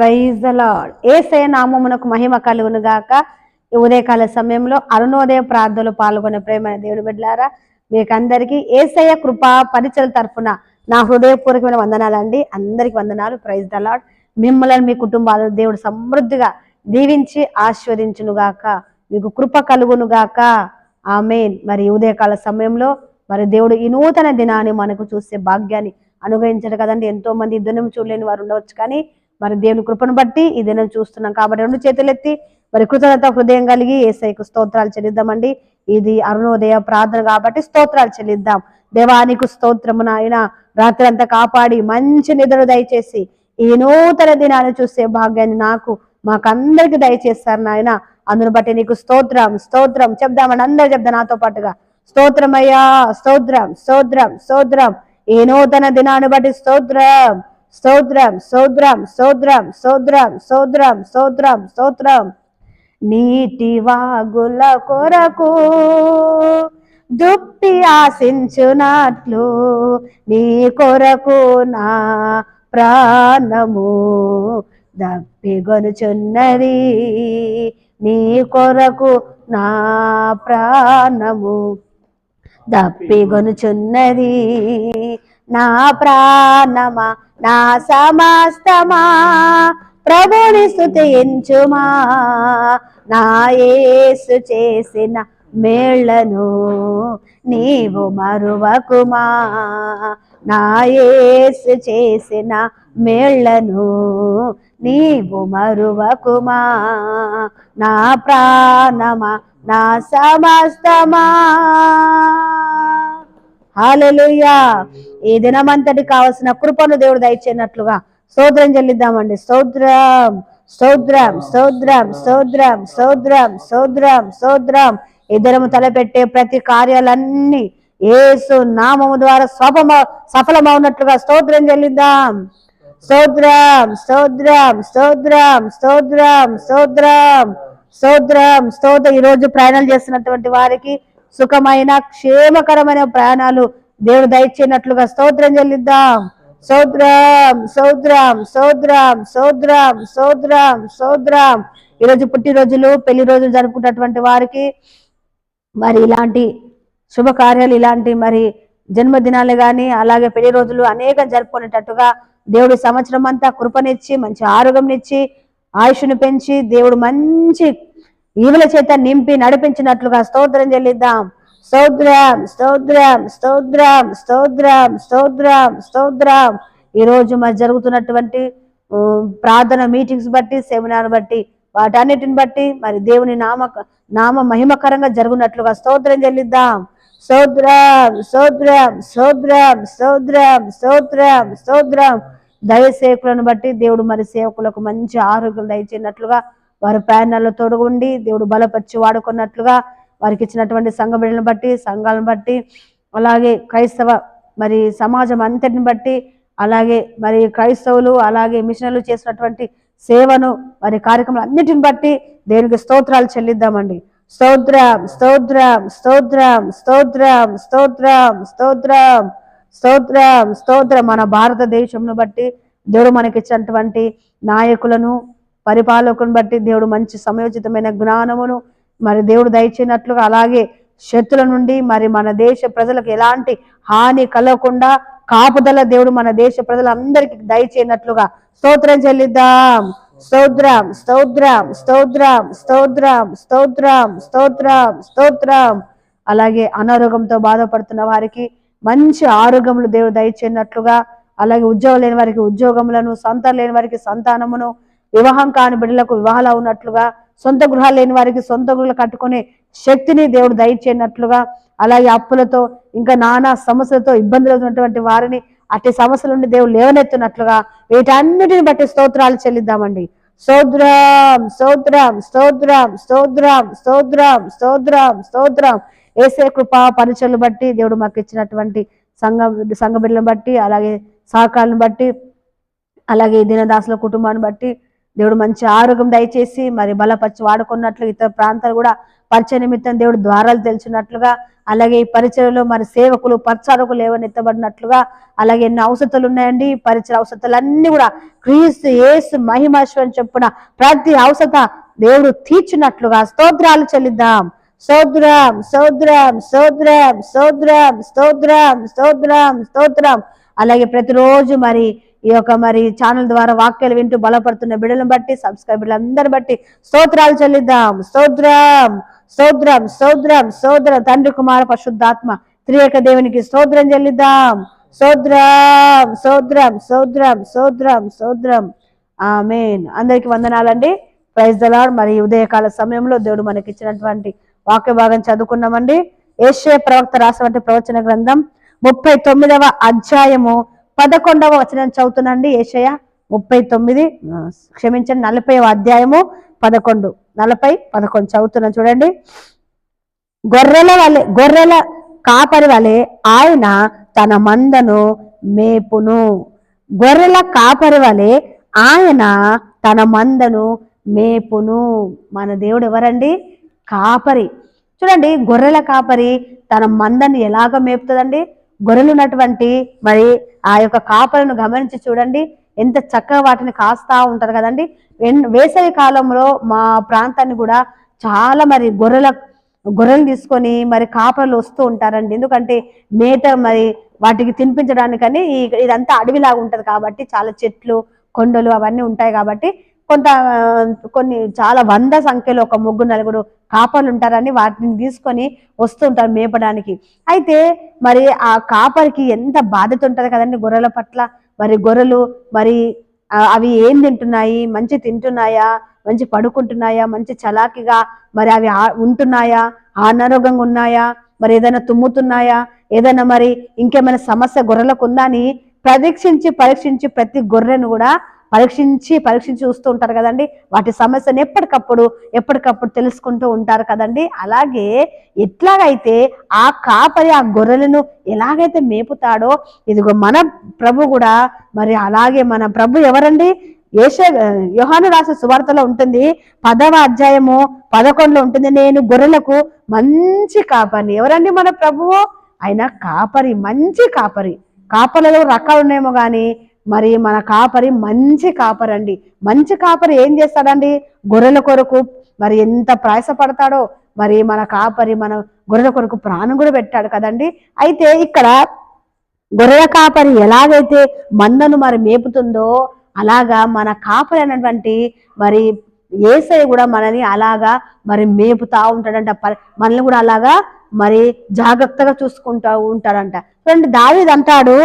Praise the lord ఏసే నామమునకు మహిమ కలుగును గాక ఈ ఉదయకాల సమయంలో అరుణోదయ ప్రార్థనలు పాల్గొనే ప్రేమ దేవుడు బిడ్డలారా మీకు అందరికీ ఏసయ కృపా పరిచయ తరఫున నా హృదయపూర్వకమైన వందనాలండి. అందరికి వందనాలు. ప్రైజ్ ద లాడ్ మిమ్మల్ని మీ కుటుంబాలు దేవుడు సమృద్ధిగా దీవించి ఆశీర్వదించును గాక మీకు కృప కలుగును గాక ఆమెన్. మరి ఉదయకాల సమయంలో మరి దేవుడు ఈ నూతన దినాన్ని మనకు చూసే భాగ్యాన్ని అనుగ్రహించడు కదండి. ఎంతో మంది దినం చూడలేని వారు ఉండవచ్చు కానీ మరి దేవుని కృపను బట్టి ఈ దినం చూస్తున్నాం. కాబట్టి రెండు చేతులెత్తి మరి కృతజ్ఞత హృదయం కలిగి ఏసైకు స్తోత్రాలు చెల్లిద్దామండి. ఇది అరుణోదయ ప్రార్థన కాబట్టి స్తోత్రాలు చెల్లిద్దాం. దేవానికి స్తోత్రము నాయన. రాత్రి అంతా కాపాడి మంచి నిద్ర దయచేసి ఈ నూతన దినాన్ని చూసే భాగ్యాన్ని నాకు మాకందరికి దయచేస్తారు నాయన. అందును బట్టి నీకు స్తోత్రం స్తోత్రం చెప్దామని అందరు చెప్దా నాతో పాటుగా. స్తోత్రమయ్యా స్తోత్రం స్తోత్రం స్తోత్రం. ఈ నూతన దినాన్ని బట్టి స్తోత్రం. సౌద్రం సౌద్రం సౌద్రం సౌద్రం సౌద్రం సౌద్రం సౌద్రం నీటి వాగుల కొరకు దుప్పి ఆశించునట్లు నీ కొరకు నా ప్రాణము దప్పిగొనుచున్నది నీ కొరకు నా ప్రాణము దప్పిగొనుచున్నది నా ప్రాణమా నా సమస్తమా? ప్రభుని స్థుతించుమా నా యేసు చేసిన మేళ్ళను నీవు మరువకుమా? నా యేసు చేసిన మేళ్ళను నీవు మరువకుమా? నా ప్రాణమా నా సమస్తమా? హాలెలుయా ఈ దినమంతటి కావలసిన కృపను దేవుడు దయచేనట్లుగా స్తోత్రం చెల్లిద్దామండి. స్తోత్రం స్తోత్రం స్తోత్రం స్తోత్రం స్తోత్రం స్తోత్రం స్తోత్రం. ఇద్దరము తలపెట్టే ప్రతి కార్యాలన్నీ ఏసు నామము ద్వారా స్వపమ సఫలమవునట్లుగా స్తోత్రం చెల్లిద్దాం. స్తోత్రం స్తోత్రం స్తోత్రం స్తోత్రం స్తోత్రం స్తోత్రం. స్తోత్ర ఈ రోజు ప్రయాణాలు చేస్తున్నటువంటి వారికి సుఖమైన క్షేమకరమైన ప్రయాణాలు దేవుడు దయచేనట్లుగా స్తోత్రం చెల్లిద్దాం. సౌద్రం సౌద్రం సౌద్రం సౌద్రం స్తోత్రం స్తోత్రం. ఈరోజు పుట్టినరోజులు పెళ్ళి రోజులు జరుపుకున్నటువంటి వారికి మరి ఇలాంటి శుభకార్యాలు ఇలాంటి మరి జన్మదినాలు కానీ అలాగే పెళ్ళి రోజులు అనేకం జరుపుకునేటట్టుగా దేవుడు సంవత్సరం అంతా కృపనిచ్చి మంచి ఆరోగ్యంనిచ్చి ఆయుష్ను పెంచి దేవుడు మంచి ఈవుల చేత నింపి నడిపించినట్లుగా స్తోత్రం చెల్లిద్దాం. స్తోత్రం స్తోత్రం స్తోత్రం స్తోత్రం స్తోత్రం స్తోత్రం. ఈ రోజు మరి జరుగుతున్నటువంటి ప్రార్థన మీటింగ్స్ బట్టి సెమినార్ బట్టి వాటన్నిటిని బట్టి మరి దేవుని నామ నామ మహిమకరంగా జరుగునట్లుగా స్తోత్రం చెల్లిద్దాం. స్తోత్రం స్తోత్రం స్తోత్రం స్తోత్రం స్తోత్రం స్తోత్రం. దైవసేవకులను బట్టి దేవుడు మరి సేవకులకు మంచి ఆరోగ్యం దయచేయనట్లుగా వారి ప్రయాణాల్లో తోడుగుండి దేవుడు బలపరిచి వాడుకున్నట్లుగా వారికి ఇచ్చినటువంటి సంఘ బిడ్డలను బట్టి సంఘాలను బట్టి అలాగే క్రైస్తవ మరి సమాజం అంతటిని బట్టి అలాగే మరి క్రైస్తవులు అలాగే మిషనర్లు చేసినటువంటి సేవను మరి కార్యక్రమాలు అన్నిటిని బట్టి దేవునికి స్తోత్రాలు చెల్లిద్దామండి. స్తోత్రం స్తోత్రం స్తోత్రం స్తోత్రం స్తోత్రం స్తోత్రం స్తోత్రం స్తోత్రం మన భారతదేశంను బట్టి దేవుడు మనకిచ్చినటువంటి నాయకులను పరిపాలకును బట్టి దేవుడు మంచి సమయోచితమైన జ్ఞానమును మరి దేవుడు దయచేనట్లుగా అలాగే శత్రుల నుండి మరి మన దేశ ప్రజలకు ఎలాంటి హాని కలగకుండా కాపుదల దేవుడు మన దేశ ప్రజలందరికీ దయచేయనట్లుగా స్తోత్రం చెల్లిద్దాం. స్తోత్రం స్తోత్రం స్తోత్రం స్తోత్రం స్తోత్రం స్తోత్రం స్తోత్రం. అలాగే అనారోగ్యంతో బాధపడుతున్న వారికి మంచి ఆరోగ్యములు దేవుడు దయచేయనట్లుగా అలాగే ఉద్యోగం లేని వారికి ఉద్యోగములను సంతానం లేని వారికి సంతానమును వివాహం కాని బిడ్డలకు వివాహాలు ఉన్నట్లుగా సొంత గృహాలు లేని వారికి సొంత గృహాలు కట్టుకునే శక్తిని దేవుడు దయచేయనట్లుగా అలాగే అప్పులతో ఇంకా నానా సమస్యలతో ఇబ్బందులు ఉన్నటువంటి వారిని అట్టి సమస్యల నుండి దేవుడు లేవనెత్తున్నట్లుగా వీటన్నిటిని బట్టి స్తోత్రాలు చెల్లిద్దామండి. స్తోత్రం స్తోత్రం స్తోత్రం స్తోత్రం స్తోత్రం స్తోత్రం స్తోత్రం. ఏసే కృప పరిచయలు బట్టి దేవుడు మాకు ఇచ్చినటువంటి సంఘ సంఘ బిడ్డలను బట్టి అలాగే సహకారాలను బట్టి అలాగే దీనదాసుల దినదాసుల కుటుంబాన్ని బట్టి దేవుడు మంచి ఆరోగ్యం దయచేసి మరి బలపరిచి వాడుకున్నట్లు ఇతర ప్రాంతాలు కూడా పరిచయ నిమిత్తం దేవుడు ద్వారాలు తెలిసినట్లుగా అలాగే ఈ పరిచయలో మరి సేవకులు పరిచారకులు ఏవనెత్తబడినట్లుగా అలాగే ఎన్ని అవసరాలు ఉన్నాయండి. పరిచయ పరిచయ అవసరాలన్నీ కూడా క్రీస్తు ఏసు మహిమశ్వరం చెప్పున ప్రతి అవసరత దేవుడు తీర్చినట్లుగా స్తోత్రాలు చెల్లిద్దాం. సోద్రం సోద్రం సోద్రం సోద్రం స్తోత్రం స్తోత్రం స్తోత్రం. అలాగే ప్రతిరోజు మరి ఈ యొక్క మరి ఛానల్ ద్వారా వాక్యాలు వింటూ బలపడుతున్న బిడ్డలను బట్టి సబ్స్క్రైబర్లు అందరి బట్టి స్తోత్రాలు చెల్లిద్దాం. స్తోత్రం స్తోత్రం స్తోత్రం స్తోత్రం. తండ్రి కుమార పరిశుద్ధాత్మ త్రియక దేవునికి స్తోత్రం చెల్లిద్దాం. సోద్రం సోద్రం సోద్రం సోద్రం స్తోత్రం. ఆమెన్. అందరికి వందనాలండి. ప్రైజ్ దలాడ్ మరి ఉదయకాల సమయంలో దేవుడు మనకి ఇచ్చినటువంటి వాక్య భాగం చదువుకున్నామండి. ఏషే ప్రవక్త రాసినటువంటి ప్రవచన గ్రంథం ముప్పై తొమ్మిదవ అధ్యాయము పదకొండవ వచనం చదువుతున్నాండి ఏషయ ముప్పై తొమ్మిది. క్షమించండి నలభై అధ్యాయము పదకొండు. నలభై పదకొండు చదువుతున్నాను చూడండి. గొర్రెల వలె గొర్రెల కాపరి వలె ఆయన తన మందను మేపును. గొర్రెల కాపరి వలె ఆయన తన మందను మేపును. మన దేవుడు ఎవరండి? కాపరి. చూడండి గొర్రెల కాపరి తన మందని ఎలాగ మేపుతుందండి? గొర్రెలు ఉన్నటువంటి మరి ఆ యొక్క కాపలను గమనించి చూడండి. ఎంత చక్కగా వాటిని కాస్తా ఉంటారు కదండి. వేసవి కాలంలో మా ప్రాంతాన్ని కూడా చాలా మరి గొర్రెల గొర్రెలు తీసుకొని మరి కాపలు వస్తూ ఉంటారండి. ఎందుకంటే మేత మరి వాటికి తినిపించడానికని ఇదంతా అడవిలాగా ఉంటుంది కాబట్టి చాలా చెట్లు కొండలు అవన్నీ ఉంటాయి కాబట్టి కొంత కొన్ని చాలా వంద సంఖ్యలో ఒక ముగ్గురు నలుగురు కాపర్లు ఉంటారని వాటిని తీసుకొని వస్తుంటారు మేపడానికి. అయితే మరి ఆ కాపరికి ఎంత బాధ్యత ఉంటుంది కదండి గొర్రెల పట్ల? మరి గొర్రెలు మరి అవి ఏం తింటున్నాయి? మంచి తింటున్నాయా? మంచి పడుకుంటున్నాయా? మంచి చలాకిగా మరి అవి ఉంటున్నాయా? అనారోగ్యంగా ఉన్నాయా? మరి ఏదైనా తుమ్ముతున్నాయా? ఏదైనా మరి ఇంకేమైనా సమస్య గొర్రెలకు ఉందా అని పరీక్షించి పరీక్షించి ప్రతి గొర్రెను కూడా పరీక్షించి పరీక్షించి చూస్తూ ఉంటారు కదండి. వాటి సమస్యను ఎప్పటికప్పుడు ఎప్పటికప్పుడు తెలుసుకుంటూ ఉంటారు కదండి. అలాగే ఎట్లాగైతే ఆ కాపరి ఆ గొర్రెలను ఎలాగైతే మేపుతాడో ఇదిగో మన ప్రభు కూడా మరి అలాగే మన ప్రభు ఎవరండి? యేష యోహాను రాసిన సువార్తలో ఉంటుంది పదవ అధ్యాయము పదకొండులో ఉంటుంది నేను గొర్రెలకు మంచి కాపరిని. ఎవరండి మన ప్రభువు? ఆయన కాపరి మంచి కాపరి. కాపలలో రకాలు ఉన్నాయేమో కానీ మరి మన కాపరి మంచి కాపరి అండి మంచి కాపరి ఏం చేస్తాడండి? గొర్రెల కొరకు మరి ఎంత ప్రయాసపడతాడో మరి మన కాపరి మన గొర్రెల కొరకు ప్రాణం కూడా పెట్టాడు కదండి. అయితే ఇక్కడ గొర్రెల కాపరి ఎలాగైతే మందను మరి మేపుతుందో అలాగా మన కాపరి అనేటువంటి మరి ఏసై కూడా మనని అలాగా మరి మేపుతా ఉంటాడంట. ప- మనల్ని కూడా అలాగా మరి జాగ్రత్తగా చూసుకుంటా ఉంటాడంట చూడండి దావీద్ అంటాడు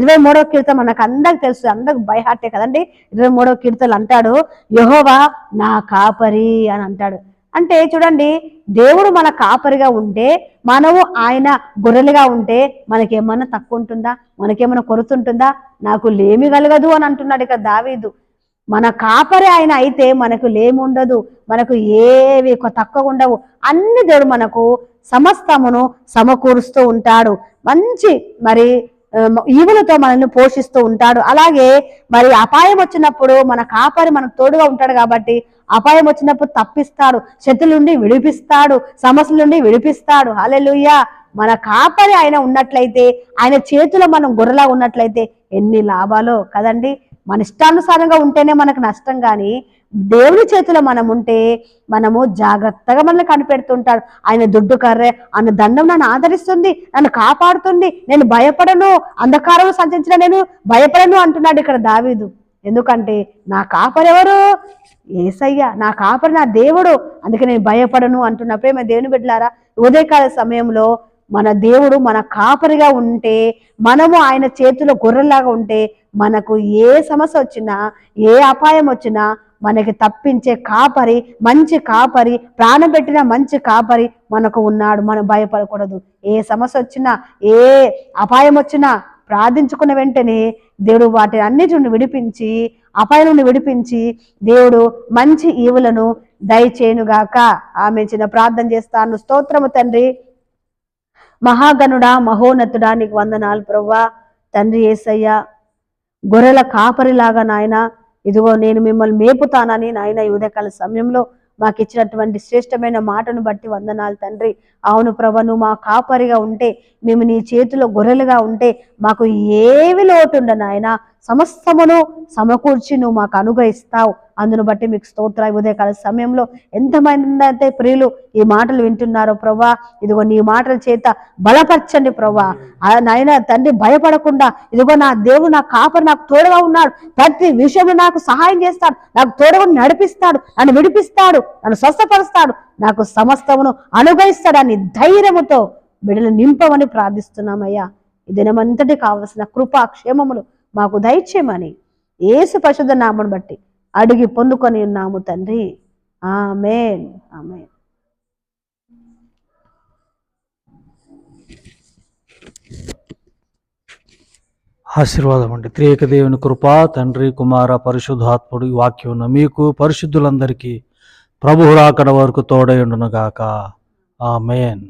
ఇరవై మూడవ కీర్తన మనకు అందరికి తెలుసు అందరికి భయహార్టే కదండి? ఇరవై మూడవ కీర్తనలు అంటాడు యహోవా నా కాపరి అని అంటాడు. అంటే చూడండి దేవుడు మన కాపరిగా ఉంటే మనము ఆయన గొర్రెలుగా ఉంటే మనకేమన్నా తక్కువ ఉంటుందా? మనకేమన్నా కొరుతుంటుందా నాకు లేమి కలగదు అని అంటున్నాడు ఇక్కడ దావీదు. మన కాపరి ఆయన అయితే మనకు లేముండదు మనకు ఏవి తక్కువ ఉండవు అన్ని దేవుడు మనకు సమస్తమును సమకూరుస్తూ ఉంటాడు. మంచి మరి ఈవులతో మనల్ని పోషిస్తూ ఉంటాడు. అలాగే మరి అపాయం వచ్చినప్పుడు మన కాపరి మనకు తోడుగా ఉంటాడు కాబట్టి అపాయం వచ్చినప్పుడు తప్పిస్తాడు. శత్రుల నుండి విడిపిస్తాడు. సమస్యల నుండి విడిపిస్తాడు. హల్లెలూయా! మన కాపరి ఆయన ఉన్నట్లయితే ఆయన చేతిలో మనం గొర్రెలా ఉన్నట్లయితే ఎన్ని లాభాలో కదండి? మన ఇష్టానుసారంగా ఉంటేనే మనకు నష్టం కానీ దేవుని చేతిలో మనం ఉంటే మనము జాగ్రత్తగా మనల్ని కనిపెడుతుంటాడు. ఆయన దుడ్డు కర్రే ఆయన దండం నన్ను ఆదరిస్తుంది నన్ను కాపాడుతుంది నేను భయపడను అంధకారం సంచరించిన నేను భయపడను అంటున్నాడు ఇక్కడ దావీదు. ఎందుకంటే నా కాపరు ఎవరు? ఏసయ్య. నా కాపరి నా దేవుడు. అందుకే నేను భయపడను అంటున్నప్పుడే మేము దేవుని బిడ్డలారా ఉదయకాల సమయంలో మన దేవుడు మన కాపరిగా ఉంటే మనము ఆయన చేతిలో గొర్రెలాగా ఉంటే మనకు ఏ సమస్య వచ్చినా ఏ అపాయం వచ్చినా మనకి తప్పించే కాపరి మంచి కాపరి ప్రాణం పెట్టిన మంచి కాపరి మనకు ఉన్నాడు. మనం భయపడకూడదు. ఏ సమస్య వచ్చినా ఏ అపాయం వచ్చినా ప్రార్థించుకున్న వెంటనే దేవుడు వాటి అన్నిటిని విడిపించి అపాయం విడిపించి దేవుడు మంచి ఈవులను దయచేయునుగాక. ఆమె చిన్న ప్రార్థన చేస్తాను. స్తోత్రము తండ్రి. మహాగణుడా మహోన్నతుడా నీకు వందనాలు ప్రవ్వా. తండ్రి ఏసయ్య గొర్రెల కాపరిలాగా నాయన ఇదిగో నేను మిమ్మల్ని మేపుతానని నాయన ఈ ఉదయకాల సమయంలో మాకు ఇచ్చినటువంటి శ్రేష్టమైన మాటను బట్టి వందనాలు తండ్రి. అవును ప్రభ నువ్వు మా కాపరిగా ఉంటే మేము నీ చేతిలో గొర్రెలుగా ఉంటే మాకు ఏవి లోటుండ నాయనా నాయన. సమస్తమును సమకూర్చి నువ్వు మాకు అనుగ్రహిస్తావు. అందును బట్టి మీకు స్తోత్ర ఉదయకాల సమయంలో ఎంతమంది అయితే ప్రియులు ఈ మాటలు వింటున్నారో ప్రభా ఇదిగో నీ మాటల చేత బలపరచండి ప్రభా నాయన తండ్రి భయపడకుండా ఇదిగో నా దేవుడు నా కాపరి నాకు తోడుగా ఉన్నాడు. ప్రతి విషయంలో నాకు సహాయం చేస్తాడు నాకు తోడుగా నడిపిస్తాడు నన్ను విడిపిస్తాడు నన్ను స్వస్థపరుస్తాడు నాకు సమస్తమును అనుగ్రహిస్తాడని ధైర్యముతో బిడ్డలు నింపమని ప్రార్థిస్తున్నామయ్యా. ఈ దినమంతటి కావలసిన కృపా క్షేమములు మాకు దయచేయమని ఏసు పరిశుద్ధ నామను బట్టి అడిగి పొందుకొని ఉన్నాము తండ్రి. ఆమెన్. ఆమెన్. ఆశీర్వాదం అండి. త్రియేక దేవుని కృప తండ్రి కుమార పరిశుద్ధాత్ముడు వాక్యం వాక్యం మీకు పరిశుద్ధులందరికీ ప్రభు రాకడ వరకు తోడై ఉండునుగాక. ఆమెన్.